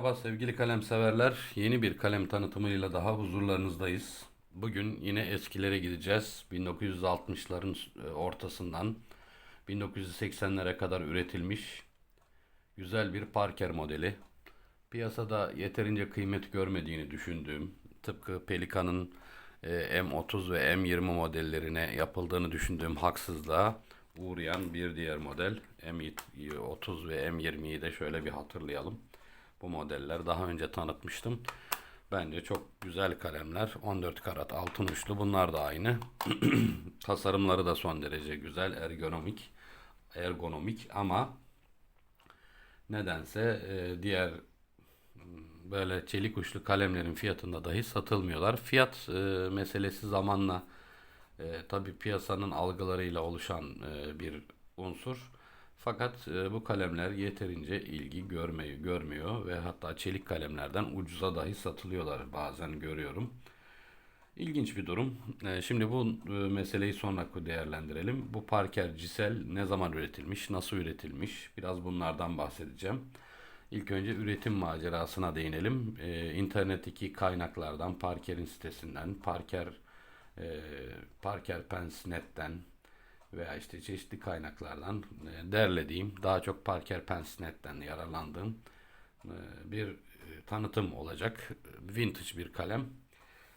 Merhaba sevgili kalem severler. Yeni bir kalem tanıtımıyla daha huzurlarınızdayız. Bugün yine eskilere gideceğiz. 1960'ların e, ortasından 1980'lere kadar üretilmiş güzel bir Parker modeli. Piyasada yeterince kıymet görmediğini düşündüğüm, tıpkı Pelikan'ın e, M30 ve M20 modellerine yapıldığını düşündüğüm haksızlığa uğrayan bir diğer model M30 ve M20'yi de şöyle bir hatırlayalım. Bu modeller daha önce tanıtmıştım. Bence çok güzel kalemler. 14 karat altın uçlu. Bunlar da aynı. Tasarımları da son derece güzel, ergonomik. Ergonomik ama nedense e, diğer m, böyle çelik uçlu kalemlerin fiyatında dahi satılmıyorlar. Fiyat e, meselesi zamanla e, tabii piyasanın algılarıyla oluşan e, bir unsur. Fakat e, bu kalemler yeterince ilgi görmüyor, görmüyor ve hatta çelik kalemlerden ucuza dahi satılıyorlar bazen görüyorum. İlginç bir durum. E, Şimdi bu e, meseleyi sonra değerlendirelim. Bu Parker Cisel ne zaman üretilmiş, nasıl üretilmiş? Biraz bunlardan bahsedeceğim. İlk önce üretim macerasına değinelim. E, internetteki kaynaklardan, Parker'in sitesinden, Parker e, Parker Pens.net'ten veya işte çeşitli kaynaklardan e, derlediğim, daha çok Parker Pens.net'ten yararlandığım e, bir e, tanıtım olacak. Vintage bir kalem.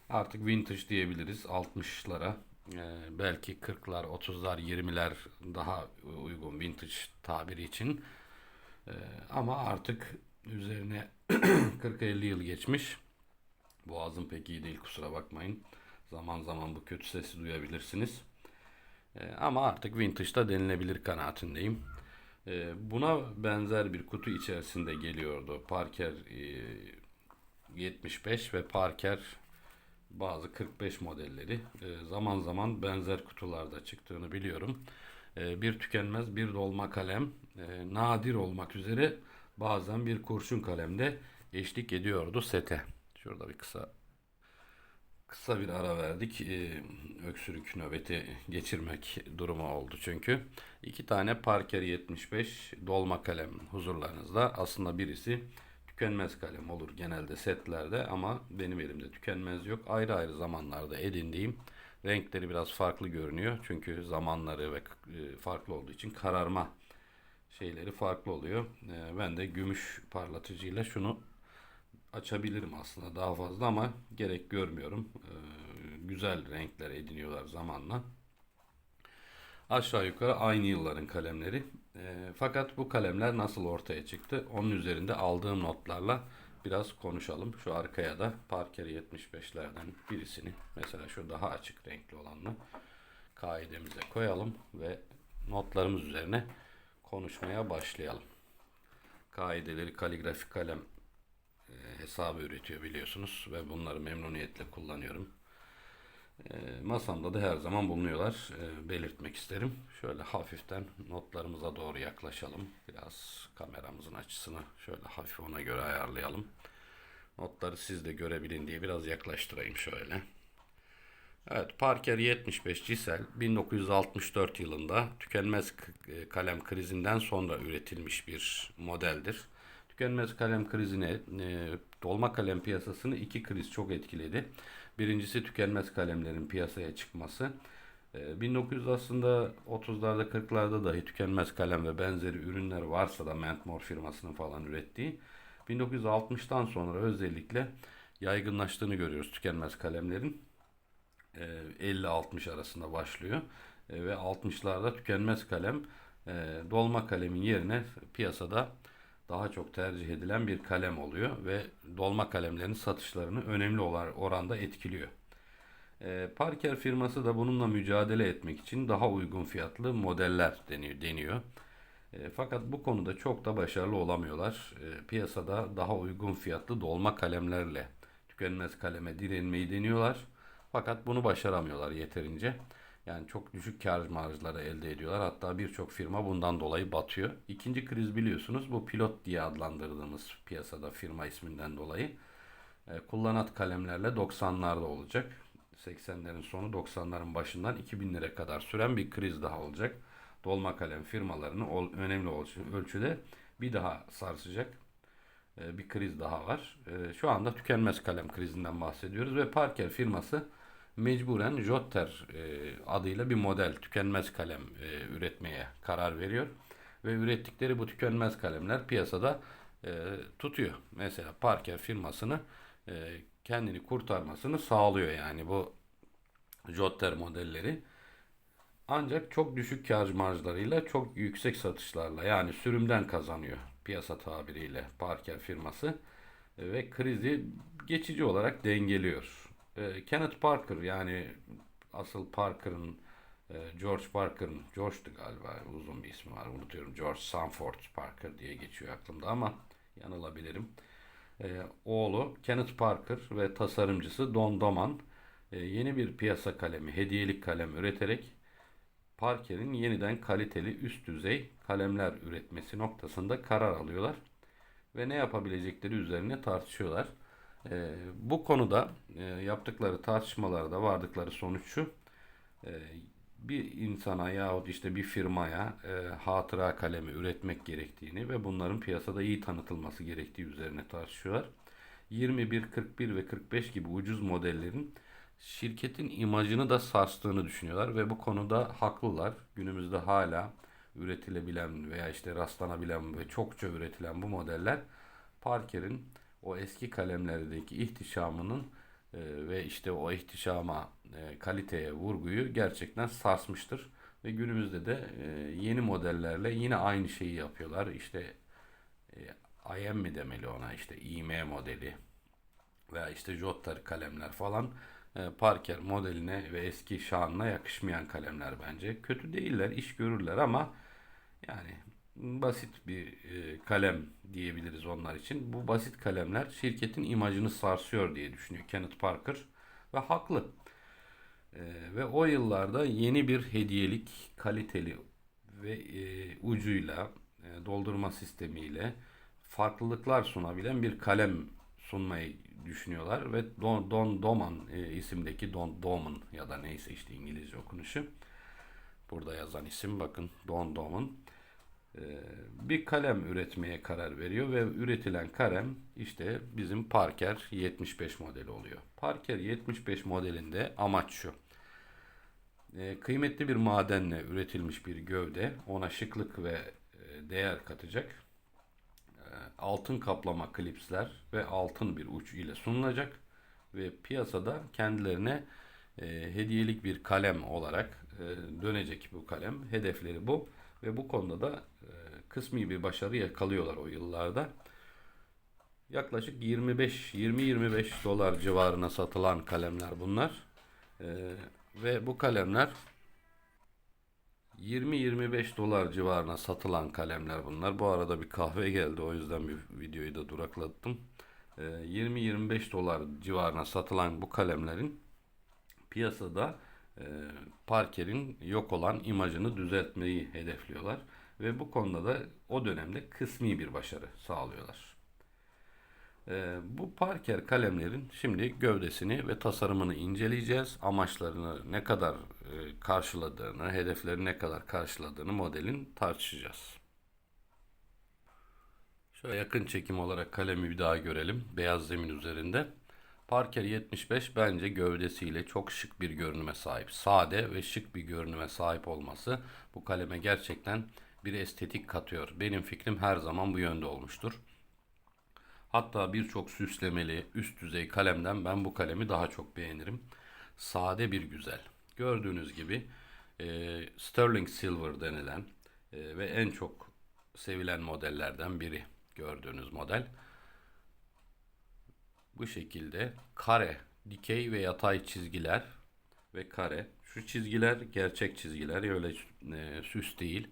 Artık vintage diyebiliriz 60'lara. e, belki 40'lar, 30'lar, 20'ler daha uygun vintage tabiri için. Ama artık üzerine 40-50 yıl geçmiş. Boğazım pek iyi değil kusura bakmayın. Zaman zaman bu kötü sesi duyabilirsiniz. E, ama artık vintage'da denilebilir kanaatindeyim. E, buna benzer bir kutu içerisinde geliyordu. Parker e, 75 ve Parker bazı 45 modelleri. E, zaman zaman benzer kutularda çıktığını biliyorum. E, bir tükenmez bir dolma kalem e, nadir olmak üzere bazen bir kurşun kalemde eşlik ediyordu sete. Şurada bir kısa Kısa bir ara verdik. Ee, öksürük nöbeti geçirmek durumu oldu çünkü. İki tane Parker 75 dolma kalem huzurlarınızda. Aslında birisi tükenmez kalem olur genelde setlerde ama benim elimde tükenmez yok. Ayrı ayrı zamanlarda edindiğim renkleri biraz farklı görünüyor. Çünkü zamanları ve e, farklı olduğu için kararma şeyleri farklı oluyor. Ee, ben de gümüş parlatıcıyla şunu açabilirim aslında daha fazla ama gerek görmüyorum. Ee, güzel renkler ediniyorlar zamanla. Aşağı yukarı aynı yılların kalemleri. Ee, fakat bu kalemler nasıl ortaya çıktı? Onun üzerinde aldığım notlarla biraz konuşalım. Şu arkaya da Parker 75'lerden birisini mesela şu daha açık renkli olanını kaidemize koyalım ve notlarımız üzerine konuşmaya başlayalım. Kaideleri kaligrafik kalem hesabı üretiyor biliyorsunuz ve bunları memnuniyetle kullanıyorum. E, masamda da her zaman bulunuyorlar. E, belirtmek isterim. Şöyle hafiften notlarımıza doğru yaklaşalım. Biraz kameramızın açısını şöyle hafif ona göre ayarlayalım. Notları siz de görebilin diye biraz yaklaştırayım şöyle. Evet, Parker 75 Cisel 1964 yılında tükenmez e, kalem krizinden sonra üretilmiş bir modeldir. Tükenmez kalem krizine, e, dolma kalem piyasasını iki kriz çok etkiledi. Birincisi tükenmez kalemlerin piyasaya çıkması. E, 1900 aslında 30'larda 40'larda dahi tükenmez kalem ve benzeri ürünler varsa da Mentmor firmasının falan ürettiği 1960'tan sonra özellikle yaygınlaştığını görüyoruz tükenmez kalemlerin. E, 50-60 arasında başlıyor. E, ve 60'larda tükenmez kalem e, dolma kalemin yerine piyasada daha çok tercih edilen bir kalem oluyor ve dolma kalemlerin satışlarını önemli oranda etkiliyor. E, Parker firması da bununla mücadele etmek için daha uygun fiyatlı modeller deniyor. deniyor. E, fakat bu konuda çok da başarılı olamıyorlar. E, piyasada daha uygun fiyatlı dolma kalemlerle tükenmez kaleme direnmeyi deniyorlar. Fakat bunu başaramıyorlar yeterince. Yani çok düşük kar marjları elde ediyorlar. Hatta birçok firma bundan dolayı batıyor. İkinci kriz biliyorsunuz bu pilot diye adlandırdığımız piyasada firma isminden dolayı. E, kullanat kalemlerle 90'larda olacak. 80'lerin sonu 90'ların başından 2000'lere kadar süren bir kriz daha olacak. Dolma kalem firmalarını ol- önemli ölçü- ölçüde bir daha sarsacak. e, bir kriz daha var. E, Şu anda tükenmez kalem krizinden bahsediyoruz ve Parker firması mecburen Jotter e, adıyla bir model tükenmez kalem e, üretmeye karar veriyor. Ve ürettikleri bu tükenmez kalemler piyasada e, tutuyor. Mesela Parker firmasını kendini kurtarmasını sağlıyor yani bu Jotter modelleri. Ancak çok düşük kar marjlarıyla çok yüksek satışlarla yani sürümden kazanıyor piyasa tabiriyle Parker firması ve krizi geçici olarak dengeliyor. E, Kenneth Parker yani asıl Parker'ın e, George Parker'ın George'du galiba uzun bir ismi var unutuyorum George Sanford Parker diye geçiyor aklımda ama yanılabilirim. E, oğlu Kenneth Parker ve tasarımcısı Don Doman e, yeni bir piyasa kalemi, hediyelik kalem üreterek Parker'in yeniden kaliteli üst düzey kalemler üretmesi noktasında karar alıyorlar ve ne yapabilecekleri üzerine tartışıyorlar. E, bu konuda e, yaptıkları tartışmalarda vardıkları sonuç şu. E, bir insana yahut işte bir firmaya e, hatıra kalemi üretmek gerektiğini ve bunların piyasada iyi tanıtılması gerektiği üzerine tartışıyorlar. 21, 41 ve 45 gibi ucuz modellerin şirketin imajını da sarstığını düşünüyorlar ve bu konuda haklılar. Günümüzde hala üretilebilen veya işte rastlanabilen ve çokça üretilen bu modeller Parker'in o eski kalemlerdeki ihtişamının e, ve işte o ihtişama, e, kaliteye vurguyu gerçekten sarsmıştır. Ve günümüzde de e, yeni modellerle yine aynı şeyi yapıyorlar. İşte e, IM mi demeli ona işte IM modeli veya işte Jotter kalemler falan Parker modeline ve eski şanına yakışmayan kalemler bence. Kötü değiller, iş görürler ama yani basit bir e, kalem diyebiliriz onlar için. Bu basit kalemler şirketin imajını sarsıyor diye düşünüyor Kenneth Parker ve haklı. E, ve o yıllarda yeni bir hediyelik, kaliteli ve e, ucuyla, e, doldurma sistemiyle farklılıklar sunabilen bir kalem sunmayı düşünüyorlar ve Don, Don Doman e, isimdeki Don Doman ya da neyse işte İngilizce okunuşu burada yazan isim bakın Don Doman bir kalem üretmeye karar veriyor ve üretilen kalem işte bizim Parker 75 modeli oluyor. Parker 75 modelinde amaç şu. E, kıymetli bir madenle üretilmiş bir gövde ona şıklık ve e, değer katacak altın kaplama klipsler ve altın bir uç ile sunulacak ve piyasada kendilerine e, hediyelik bir kalem olarak e, dönecek bu kalem. Hedefleri bu ve bu konuda da e, kısmi bir başarı yakalıyorlar o yıllarda. Yaklaşık 25 20-25 dolar civarına satılan kalemler bunlar. E, ve bu kalemler 20-25 dolar civarına satılan kalemler bunlar. Bu arada bir kahve geldi o yüzden bir videoyu da duraklattım. Ee, 20-25 dolar civarına satılan bu kalemlerin piyasada e, Parker'in yok olan imajını düzeltmeyi hedefliyorlar. Ve bu konuda da o dönemde kısmi bir başarı sağlıyorlar. Ee, bu Parker kalemlerin şimdi gövdesini ve tasarımını inceleyeceğiz. Amaçlarını ne kadar e, karşıladığını, hedefleri ne kadar karşıladığını modelin tartışacağız. Şöyle yakın çekim olarak kalemi bir daha görelim. Beyaz zemin üzerinde. Parker 75 bence gövdesiyle çok şık bir görünüme sahip. Sade ve şık bir görünüme sahip olması bu kaleme gerçekten bir estetik katıyor. Benim fikrim her zaman bu yönde olmuştur. Hatta birçok süslemeli üst düzey kalemden ben bu kalemi daha çok beğenirim. Sade bir güzel. Gördüğünüz gibi e, Sterling Silver denilen e, ve en çok sevilen modellerden biri gördüğünüz model. Bu şekilde kare, dikey ve yatay çizgiler ve kare. Şu çizgiler gerçek çizgiler öyle e, süs değil.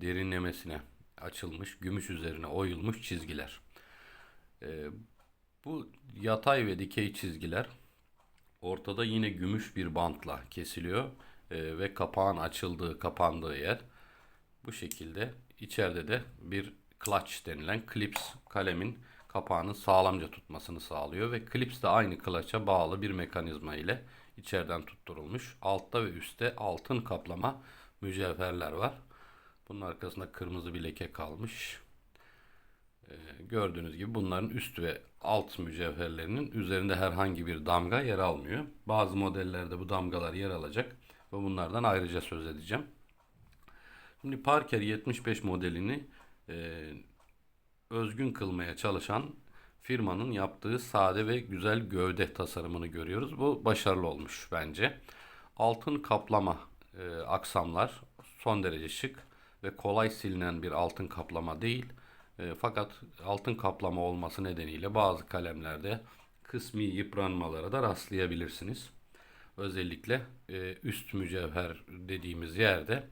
Derinlemesine açılmış, gümüş üzerine oyulmuş çizgiler. E, bu yatay ve dikey çizgiler ortada yine gümüş bir bantla kesiliyor E, ve kapağın açıldığı, kapandığı yer bu şekilde. İçeride de bir clutch denilen clips kalemin kapağını sağlamca tutmasını sağlıyor ve clips de aynı clutch'a bağlı bir mekanizma ile içeriden tutturulmuş. Altta ve üstte altın kaplama mücevherler var. Bunun arkasında kırmızı bir leke kalmış. Ee, gördüğünüz gibi bunların üst ve alt mücevherlerinin üzerinde herhangi bir damga yer almıyor. Bazı modellerde bu damgalar yer alacak ve bunlardan ayrıca söz edeceğim. Şimdi Parker 75 modelini e, özgün kılmaya çalışan firmanın yaptığı sade ve güzel gövde tasarımını görüyoruz. Bu başarılı olmuş bence. Altın kaplama e, aksamlar son derece şık ve kolay silinen bir altın kaplama değil. E, fakat altın kaplama olması nedeniyle bazı kalemlerde kısmi yıpranmalara da rastlayabilirsiniz. Özellikle e, üst mücevher dediğimiz yerde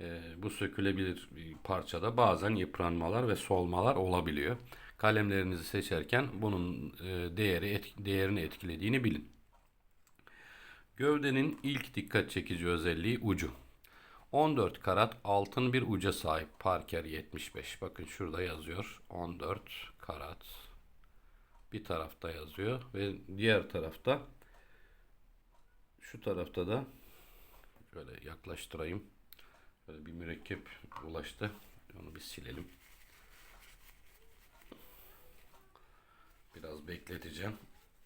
e, bu sökülebilir parçada bazen yıpranmalar ve solmalar olabiliyor. Kalemlerinizi seçerken bunun e, değeri değerini etkilediğini bilin. Gövdenin ilk dikkat çekici özelliği ucu. 14 karat altın bir uca sahip Parker 75. Bakın şurada yazıyor 14 karat. Bir tarafta yazıyor ve diğer tarafta şu tarafta da şöyle yaklaştırayım. Bir mürekkep ulaştı. Onu bir silelim. Biraz bekleteceğim.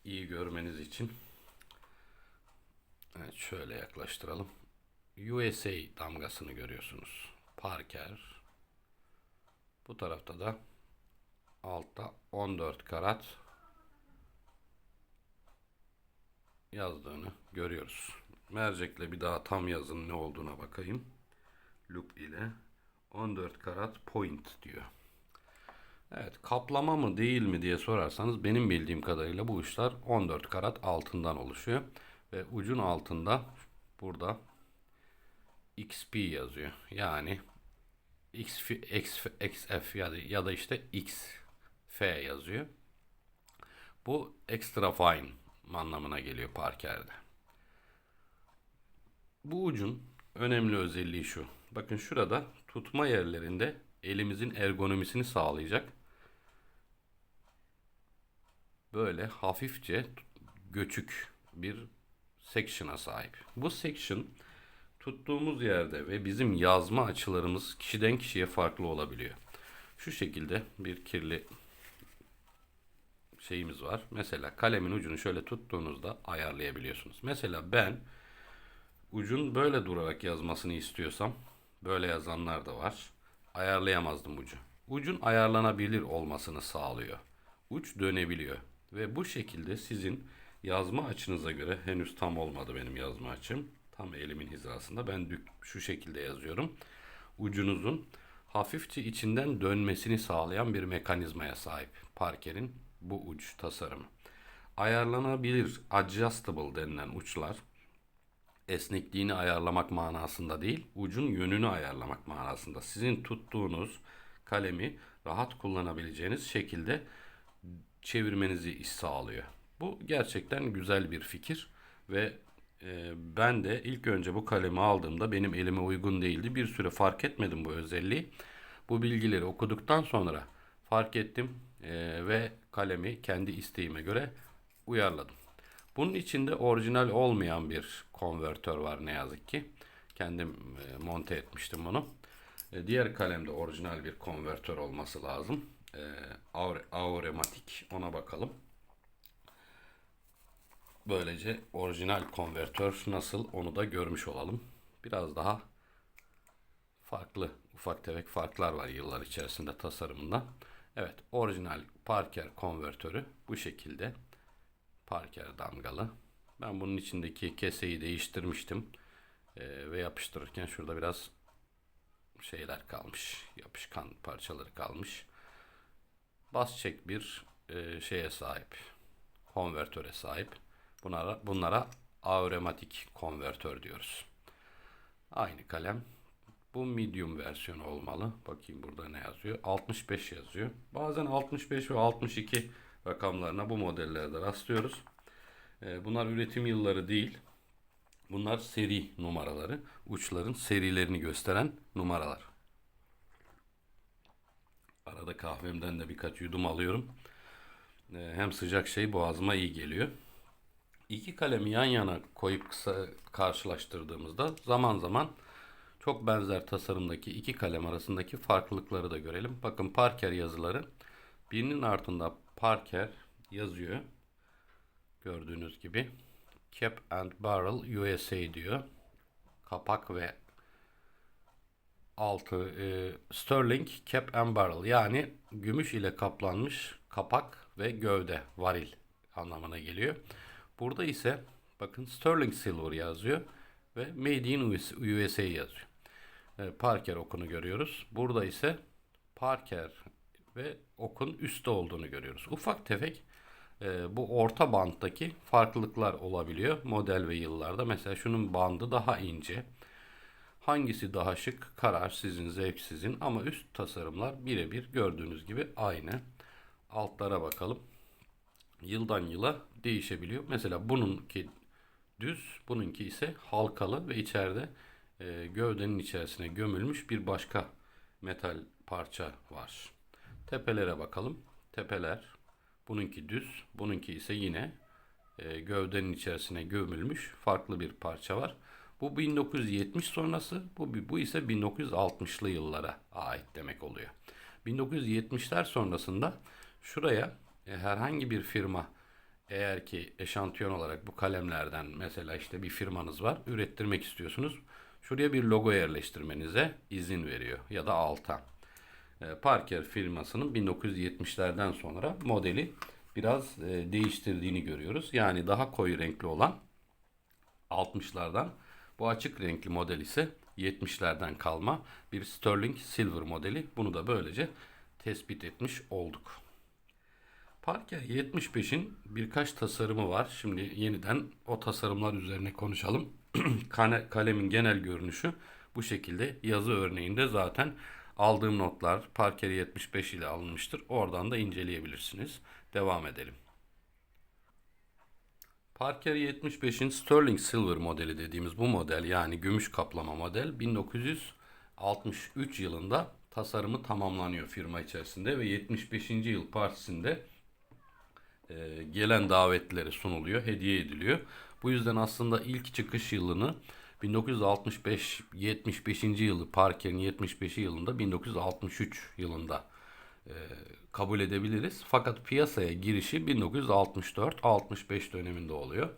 İyi görmeniz için. Evet şöyle yaklaştıralım. USA damgasını görüyorsunuz. Parker. Bu tarafta da altta 14 karat yazdığını görüyoruz. Mercekle bir daha tam yazın ne olduğuna bakayım. Loop ile 14 karat point diyor. Evet kaplama mı değil mi diye sorarsanız benim bildiğim kadarıyla bu uçlar 14 karat altından oluşuyor. Ve ucun altında burada XP yazıyor. Yani X, X, XF ya da, ya da işte XF yazıyor. Bu extra fine anlamına geliyor Parker'de. Bu ucun önemli özelliği şu. Bakın şurada tutma yerlerinde elimizin ergonomisini sağlayacak. Böyle hafifçe göçük bir section'a sahip. Bu section tuttuğumuz yerde ve bizim yazma açılarımız kişiden kişiye farklı olabiliyor. Şu şekilde bir kirli şeyimiz var. Mesela kalemin ucunu şöyle tuttuğunuzda ayarlayabiliyorsunuz. Mesela ben ucun böyle durarak yazmasını istiyorsam böyle yazanlar da var. Ayarlayamazdım ucu. Ucun ayarlanabilir olmasını sağlıyor. Uç dönebiliyor ve bu şekilde sizin yazma açınıza göre henüz tam olmadı benim yazma açım. Tam elimin hizasında. Ben şu şekilde yazıyorum. Ucunuzun hafifçe içinden dönmesini sağlayan bir mekanizmaya sahip. Parker'in bu uç tasarımı. Ayarlanabilir adjustable denilen uçlar esnekliğini ayarlamak manasında değil, ucun yönünü ayarlamak manasında. Sizin tuttuğunuz kalemi rahat kullanabileceğiniz şekilde çevirmenizi sağlıyor. Bu gerçekten güzel bir fikir ve e, ben de ilk önce bu kalemi aldığımda benim elime uygun değildi. Bir süre fark etmedim bu özelliği. Bu bilgileri okuduktan sonra fark ettim e, ve kalemi kendi isteğime göre uyarladım. Bunun içinde orijinal olmayan bir konvertör var ne yazık ki. Kendim e, monte etmiştim bunu. E, diğer kalemde orijinal bir konvertör olması lazım. E, Aure, Aurematik ona bakalım. Böylece orijinal konvertör nasıl onu da görmüş olalım. Biraz daha farklı ufak tefek farklar var yıllar içerisinde tasarımında. Evet orijinal Parker konvertörü bu şekilde. Parker damgalı. Ben bunun içindeki keseyi değiştirmiştim. Ee, ve yapıştırırken şurada biraz şeyler kalmış. Yapışkan parçaları kalmış. Bas çek bir e, şeye sahip. Konvertöre sahip. Bunlara, bunlara aurematik konvertör diyoruz. Aynı kalem. Bu medium versiyonu olmalı. Bakayım burada ne yazıyor. 65 yazıyor. Bazen 65 ve 62 rakamlarına bu modellerde rastlıyoruz. Ee, bunlar üretim yılları değil. Bunlar seri numaraları. Uçların serilerini gösteren numaralar. Arada kahvemden de birkaç yudum alıyorum. Ee, hem sıcak şey boğazıma iyi geliyor. İki kalemi yan yana koyup kısa karşılaştırdığımızda zaman zaman çok benzer tasarımdaki iki kalem arasındaki farklılıkları da görelim. Bakın Parker yazıları Birinin altında Parker yazıyor. Gördüğünüz gibi. Cap and Barrel USA diyor. Kapak ve altı e, Sterling Cap and Barrel yani gümüş ile kaplanmış kapak ve gövde varil anlamına geliyor. Burada ise bakın Sterling Silver yazıyor ve Made in USA yazıyor. E, Parker okunu görüyoruz. Burada ise Parker ve okun üstte olduğunu görüyoruz. Ufak tefek e, bu orta banttaki farklılıklar olabiliyor model ve yıllarda. Mesela şunun bandı daha ince. Hangisi daha şık? Karar sizin, zevk sizin. Ama üst tasarımlar birebir gördüğünüz gibi aynı. Altlara bakalım. Yıldan yıla değişebiliyor. Mesela bununki düz, bununki ise halkalı ve içeride e, gövdenin içerisine gömülmüş bir başka metal parça var. Tepelere bakalım. Tepeler bununki düz, bununki ise yine e, gövdenin içerisine gömülmüş farklı bir parça var. Bu 1970 sonrası, bu, bu ise 1960'lı yıllara ait demek oluyor. 1970'ler sonrasında şuraya e, herhangi bir firma eğer ki eşantiyon olarak bu kalemlerden mesela işte bir firmanız var, ürettirmek istiyorsunuz. Şuraya bir logo yerleştirmenize izin veriyor ya da alta. E, Parker firmasının 1970'lerden sonra modeli biraz e, değiştirdiğini görüyoruz. Yani daha koyu renkli olan 60'lardan bu açık renkli model ise 70'lerden kalma bir Sterling Silver modeli. Bunu da böylece tespit etmiş olduk. Parker 75'in birkaç tasarımı var. Şimdi yeniden o tasarımlar üzerine konuşalım. Kalemin genel görünüşü bu şekilde. Yazı örneğinde zaten aldığım notlar Parker 75 ile alınmıştır. Oradan da inceleyebilirsiniz. Devam edelim. Parker 75'in Sterling Silver modeli dediğimiz bu model yani gümüş kaplama model 1963 yılında tasarımı tamamlanıyor firma içerisinde ve 75. yıl partisinde e, gelen davetlere sunuluyor, hediye ediliyor. Bu yüzden aslında ilk çıkış yılını 1965 75. yılı Parker'in 75. yılında 1963 yılında e, kabul edebiliriz. Fakat piyasaya girişi 1964-65 döneminde oluyor.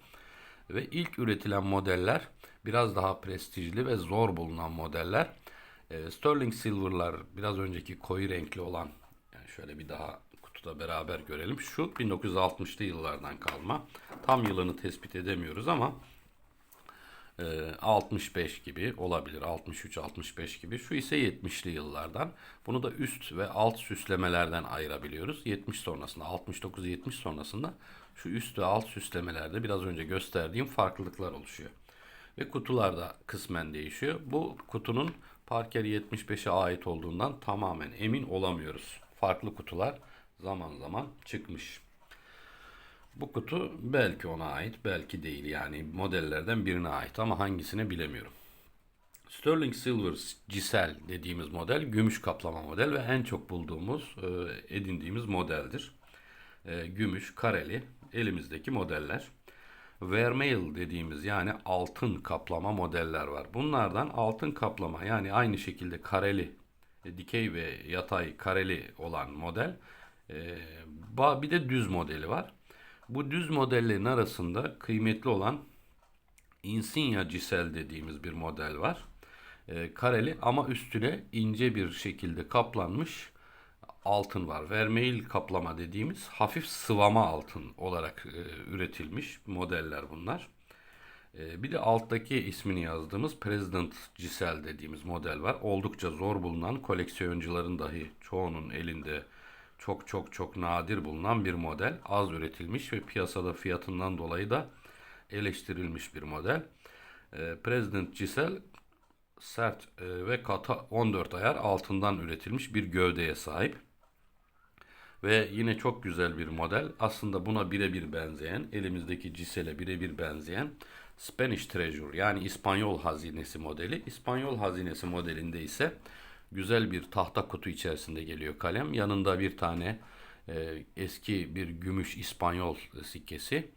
Ve ilk üretilen modeller biraz daha prestijli ve zor bulunan modeller. E, Sterling Silver'lar biraz önceki koyu renkli olan yani şöyle bir daha kutuda beraber görelim. Şu 1960'lı yıllardan kalma. Tam yılını tespit edemiyoruz ama 65 gibi olabilir. 63-65 gibi. Şu ise 70'li yıllardan. Bunu da üst ve alt süslemelerden ayırabiliyoruz. 70 sonrasında, 69-70 sonrasında şu üst ve alt süslemelerde biraz önce gösterdiğim farklılıklar oluşuyor. Ve kutular da kısmen değişiyor. Bu kutunun Parker 75'e ait olduğundan tamamen emin olamıyoruz. Farklı kutular zaman zaman çıkmış. Bu kutu belki ona ait, belki değil. Yani modellerden birine ait ama hangisine bilemiyorum. Sterling Silver Gisel dediğimiz model gümüş kaplama model ve en çok bulduğumuz, e, edindiğimiz modeldir. E, gümüş, kareli elimizdeki modeller. Vermeil dediğimiz yani altın kaplama modeller var. Bunlardan altın kaplama yani aynı şekilde kareli, e, dikey ve yatay kareli olan model. Bir de düz modeli var. Bu düz modellerin arasında kıymetli olan Insignia Gisel dediğimiz bir model var. E, kareli ama üstüne ince bir şekilde kaplanmış altın var. Vermeil kaplama dediğimiz hafif sıvama altın olarak e, üretilmiş modeller bunlar. E, bir de alttaki ismini yazdığımız President Gisel dediğimiz model var. Oldukça zor bulunan koleksiyoncuların dahi çoğunun elinde çok çok çok nadir bulunan bir model. Az üretilmiş ve piyasada fiyatından dolayı da eleştirilmiş bir model. E, President Giselle sert e, ve katı 14 ayar altından üretilmiş bir gövdeye sahip. Ve yine çok güzel bir model. Aslında buna birebir benzeyen, elimizdeki Gisel'e birebir benzeyen Spanish Treasure yani İspanyol hazinesi modeli. İspanyol hazinesi modelinde ise güzel bir tahta kutu içerisinde geliyor kalem. Yanında bir tane e, eski bir gümüş İspanyol sikkesi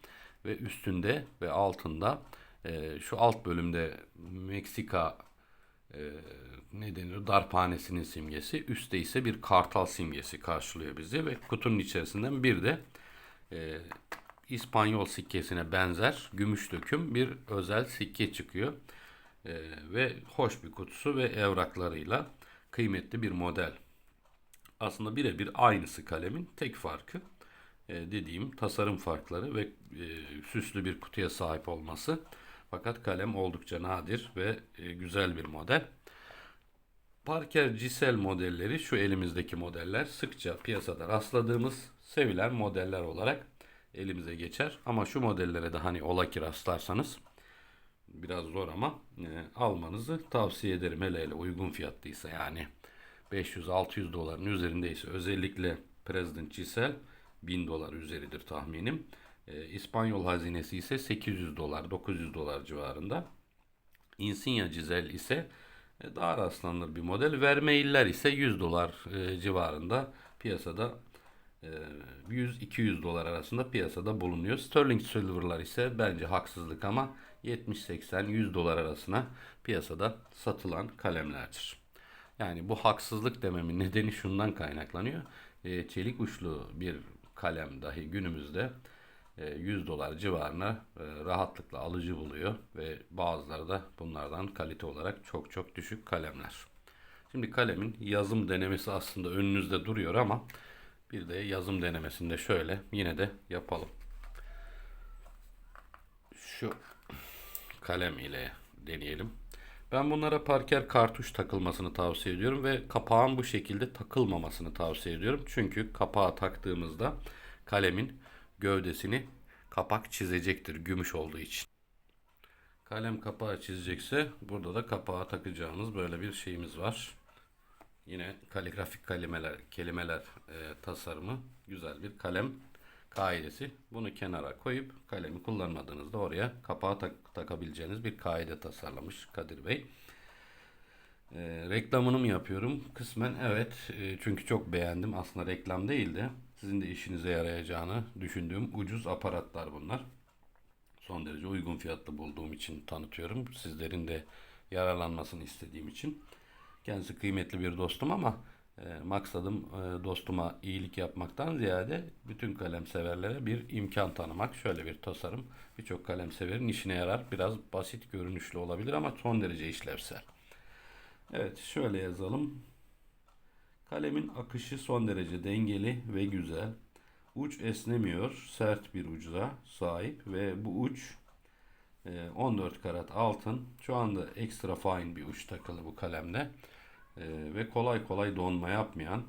ve üstünde ve altında e, şu alt bölümde Meksika e, ne denir darphanesinin simgesi. Üstte ise bir kartal simgesi karşılıyor bizi ve kutunun içerisinden bir de e, İspanyol sikkesine benzer gümüş döküm bir özel sikke çıkıyor. E, ve hoş bir kutusu ve evraklarıyla kıymetli bir model. Aslında birebir aynısı kalemin tek farkı e, dediğim tasarım farkları ve e, süslü bir kutuya sahip olması. Fakat kalem oldukça nadir ve e, güzel bir model. Parker Gisel modelleri şu elimizdeki modeller sıkça piyasada rastladığımız sevilen modeller olarak elimize geçer. Ama şu modellere de hani ola ki rastlarsanız biraz zor ama e, almanızı tavsiye ederim. Hele hele uygun fiyatlıysa yani 500-600 doların üzerindeyse özellikle President Gisel 1000 dolar üzeridir tahminim. E, İspanyol hazinesi ise 800 dolar 900 dolar civarında. Insignia Gisel ise e, daha rastlanır bir model. Vermeiller ise 100 dolar e, civarında piyasada e, 100-200 dolar arasında piyasada bulunuyor. Sterling Silver'lar ise bence haksızlık ama 70-80-100 dolar arasına piyasada satılan kalemlerdir. Yani bu haksızlık dememin nedeni şundan kaynaklanıyor. E, çelik uçlu bir kalem dahi günümüzde e, 100 dolar civarına e, rahatlıkla alıcı buluyor ve bazıları da bunlardan kalite olarak çok çok düşük kalemler. Şimdi kalemin yazım denemesi aslında önünüzde duruyor ama bir de yazım denemesinde şöyle yine de yapalım. Şu kalem ile deneyelim. Ben bunlara parker kartuş takılmasını tavsiye ediyorum ve kapağın bu şekilde takılmamasını tavsiye ediyorum. Çünkü kapağı taktığımızda kalemin gövdesini kapak çizecektir gümüş olduğu için. Kalem kapağı çizecekse burada da kapağa takacağımız böyle bir şeyimiz var. Yine kaligrafik kelimeler, kelimeler e, tasarımı güzel bir kalem kaidesi. Bunu kenara koyup kalemi kullanmadığınızda oraya kapağı tak- takabileceğiniz bir kaide tasarlamış Kadir Bey. E, reklamını mı yapıyorum? Kısmen evet. E, çünkü çok beğendim. Aslında reklam değil de sizin de işinize yarayacağını düşündüğüm ucuz aparatlar bunlar. Son derece uygun fiyatlı bulduğum için tanıtıyorum. Sizlerin de yararlanmasını istediğim için. Kendisi kıymetli bir dostum ama e, maksadım e, dostuma iyilik yapmaktan ziyade bütün kalem severlere bir imkan tanımak. Şöyle bir tasarım birçok kalem severin işine yarar. Biraz basit görünüşlü olabilir ama son derece işlevsel. Evet şöyle yazalım. Kalemin akışı son derece dengeli ve güzel. Uç esnemiyor, sert bir uca sahip ve bu uç e, 14 karat altın. Şu anda ekstra fine bir uç takılı bu kalemde. E, ve kolay kolay donma yapmayan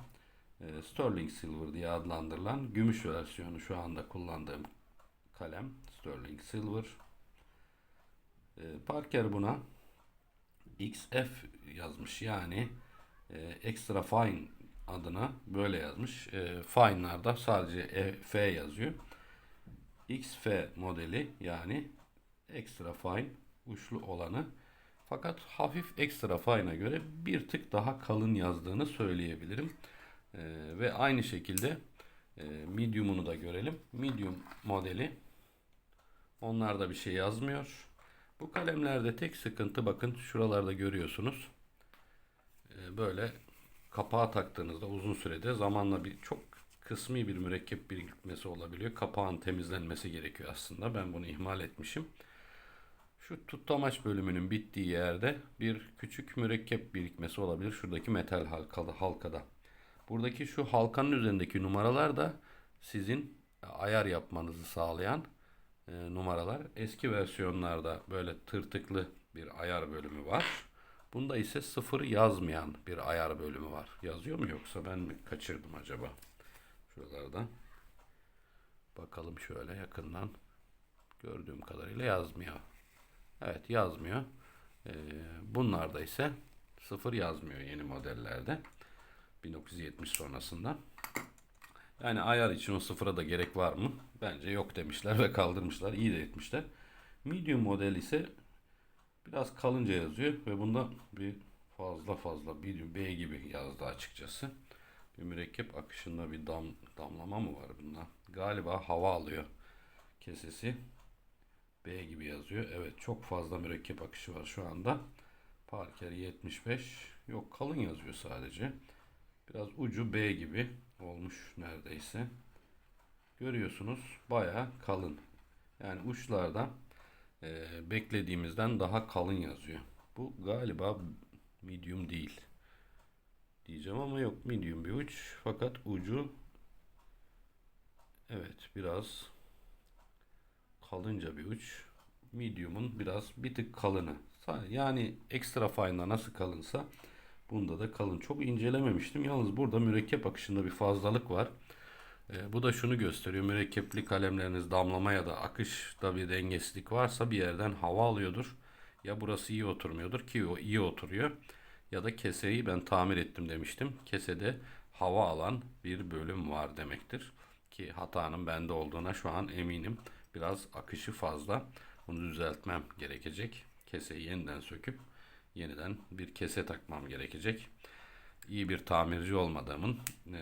e, Sterling Silver diye adlandırılan gümüş versiyonu şu anda kullandığım kalem Sterling Silver. E, Parker buna XF yazmış yani extra fine adına böyle yazmış. E, fine'larda sadece E, F yazıyor. XF modeli yani extra fine uçlu olanı fakat hafif extra fine'a göre bir tık daha kalın yazdığını söyleyebilirim. E, ve aynı şekilde e, medium'unu da görelim. Medium modeli onlarda bir şey yazmıyor. Bu kalemlerde tek sıkıntı bakın şuralarda görüyorsunuz. E, böyle kapağa taktığınızda uzun sürede zamanla bir çok kısmi bir mürekkep birikmesi olabiliyor. Kapağın temizlenmesi gerekiyor aslında. Ben bunu ihmal etmişim. Şu tutamaç bölümünün bittiği yerde bir küçük mürekkep birikmesi olabilir. Şuradaki metal halkalı halkada. Buradaki şu halkanın üzerindeki numaralar da sizin ayar yapmanızı sağlayan e, numaralar. Eski versiyonlarda böyle tırtıklı bir ayar bölümü var. Bunda ise sıfır yazmayan bir ayar bölümü var. Yazıyor mu yoksa ben mi kaçırdım acaba? Şuralardan. Bakalım şöyle yakından. Gördüğüm kadarıyla yazmıyor. Evet yazmıyor. Ee, bunlarda ise sıfır yazmıyor yeni modellerde. 1970 sonrasında. Yani ayar için o sıfıra da gerek var mı? Bence yok demişler ve kaldırmışlar. İyi de etmişler. Medium model ise biraz kalınca yazıyor ve bunda bir fazla fazla bir B gibi yazdı açıkçası. Bir mürekkep akışında bir dam, damlama mı var bunda? Galiba hava alıyor kesesi. B gibi yazıyor. Evet çok fazla mürekkep akışı var şu anda. Parker 75. Yok kalın yazıyor sadece. Biraz ucu B gibi olmuş neredeyse. Görüyorsunuz bayağı kalın. Yani uçlarda e, beklediğimizden daha kalın yazıyor. Bu galiba medium değil. Diyeceğim ama yok medium bir uç. Fakat ucu evet biraz kalınca bir uç. Medium'un biraz bir tık kalını. Yani extra fine'da nasıl kalınsa bunda da kalın. Çok incelememiştim. Yalnız burada mürekkep akışında bir fazlalık var. E, bu da şunu gösteriyor. Mürekkepli kalemleriniz damlama ya da akışta bir dengesizlik varsa bir yerden hava alıyordur. Ya burası iyi oturmuyordur ki o iyi oturuyor. Ya da keseyi ben tamir ettim demiştim. Kesede hava alan bir bölüm var demektir. Ki hatanın bende olduğuna şu an eminim. Biraz akışı fazla. Bunu düzeltmem gerekecek. Keseyi yeniden söküp yeniden bir kese takmam gerekecek. İyi bir tamirci olmadığımın eee,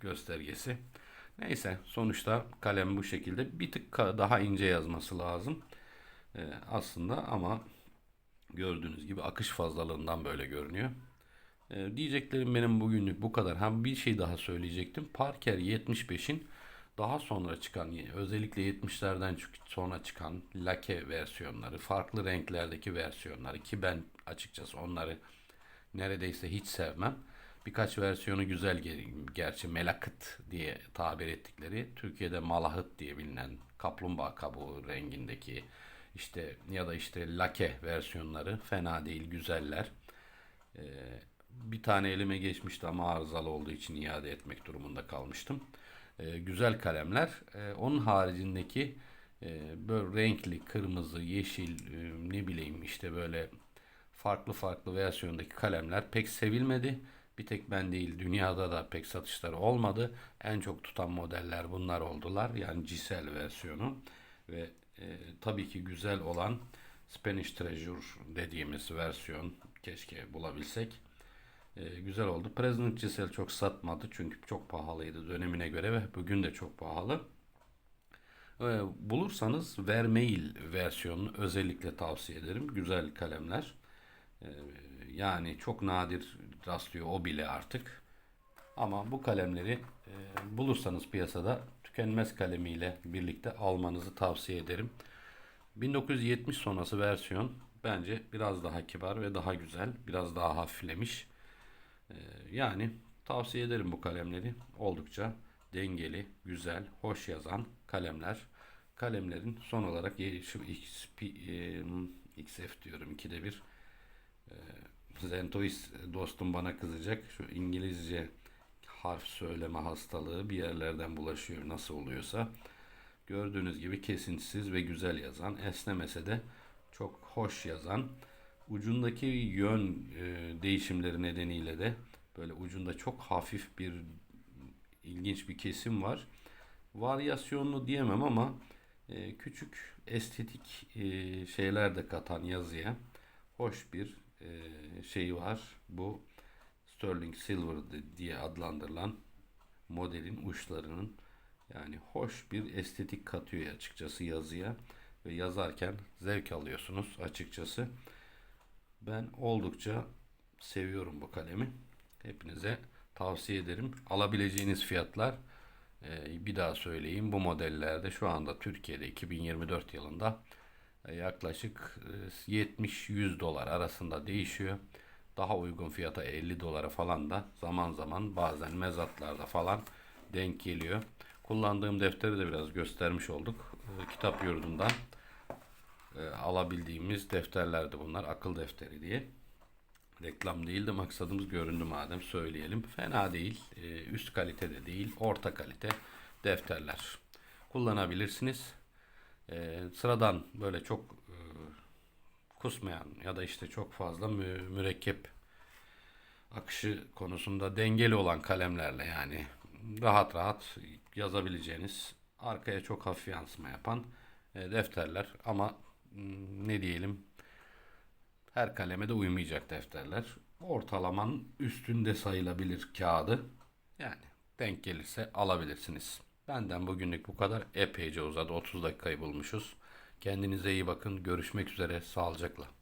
göstergesi. Neyse sonuçta kalem bu şekilde bir tık daha ince yazması lazım. Eee, aslında ama gördüğünüz gibi akış fazlalığından böyle görünüyor. Eee, diyeceklerim benim bugünlük bu kadar. Ha bir şey daha söyleyecektim. Parker 75'in daha sonra çıkan özellikle 70'lerden çık- sonra çıkan lake versiyonları, farklı renklerdeki versiyonları ki ben açıkçası onları neredeyse hiç sevmem. Birkaç versiyonu güzel ge- gerçi melakıt diye tabir ettikleri Türkiye'de malahıt diye bilinen kaplumbağa kabuğu rengindeki işte ya da işte lake versiyonları fena değil güzeller. Ee, bir tane elime geçmişti ama arızalı olduğu için iade etmek durumunda kalmıştım. Ee, güzel kalemler. Ee, onun haricindeki e, böyle renkli, kırmızı, yeşil, e, ne bileyim işte böyle farklı farklı versiyondaki kalemler pek sevilmedi. Bir tek ben değil, dünyada da pek satışları olmadı. En çok tutan modeller bunlar oldular. Yani Cisel versiyonu ve e, tabii ki güzel olan Spanish Treasure dediğimiz versiyon keşke bulabilsek. E, güzel oldu. President Gisel çok satmadı çünkü çok pahalıydı dönemine göre ve bugün de çok pahalı. E, bulursanız Vermeil versiyonunu özellikle tavsiye ederim. Güzel kalemler. E, yani çok nadir rastlıyor o bile artık. Ama bu kalemleri e, bulursanız piyasada tükenmez kalemiyle birlikte almanızı tavsiye ederim. 1970 sonrası versiyon bence biraz daha kibar ve daha güzel, biraz daha hafiflemiş. Ee, yani tavsiye ederim bu kalemleri. Oldukça dengeli, güzel, hoş yazan kalemler. Kalemlerin son olarak şu XP, e, XF diyorum ikide bir. E, Zentois dostum bana kızacak. Şu İngilizce harf söyleme hastalığı bir yerlerden bulaşıyor nasıl oluyorsa. Gördüğünüz gibi kesintisiz ve güzel yazan, esnemese de çok hoş yazan, ucundaki yön e, değişimleri nedeniyle de böyle ucunda çok hafif bir ilginç bir kesim var. Varyasyonlu diyemem ama e, küçük estetik e, şeyler de katan yazıya hoş bir e, şey var. Bu Sterling Silver diye adlandırılan modelin uçlarının yani hoş bir estetik katıyor açıkçası yazıya ve yazarken zevk alıyorsunuz açıkçası. Ben oldukça seviyorum bu kalemi. Hepinize tavsiye ederim. Alabileceğiniz fiyatlar e, bir daha söyleyeyim. Bu modellerde şu anda Türkiye'de 2024 yılında e, yaklaşık e, 70-100 dolar arasında değişiyor. Daha uygun fiyata 50 dolara falan da zaman zaman bazen mezatlarda falan denk geliyor. Kullandığım defteri de biraz göstermiş olduk. E, Kitap yurdundan e, alabildiğimiz defterlerdi bunlar. Akıl defteri diye. Reklam değil de maksadımız göründü madem söyleyelim. Fena değil. e, Üst kalitede değil. Orta kalite defterler. Kullanabilirsiniz. E, Sıradan böyle çok e, kusmayan ya da işte çok fazla mü- mürekkep akışı konusunda dengeli olan kalemlerle yani rahat rahat yazabileceğiniz arkaya çok hafif yansıma yapan e, defterler ama ne diyelim her kaleme de uymayacak defterler. Ortalamanın üstünde sayılabilir kağıdı. Yani denk gelirse alabilirsiniz. Benden bugünlük bu kadar. Epeyce uzadı. 30 dakikayı bulmuşuz. Kendinize iyi bakın. Görüşmek üzere. Sağlıcakla.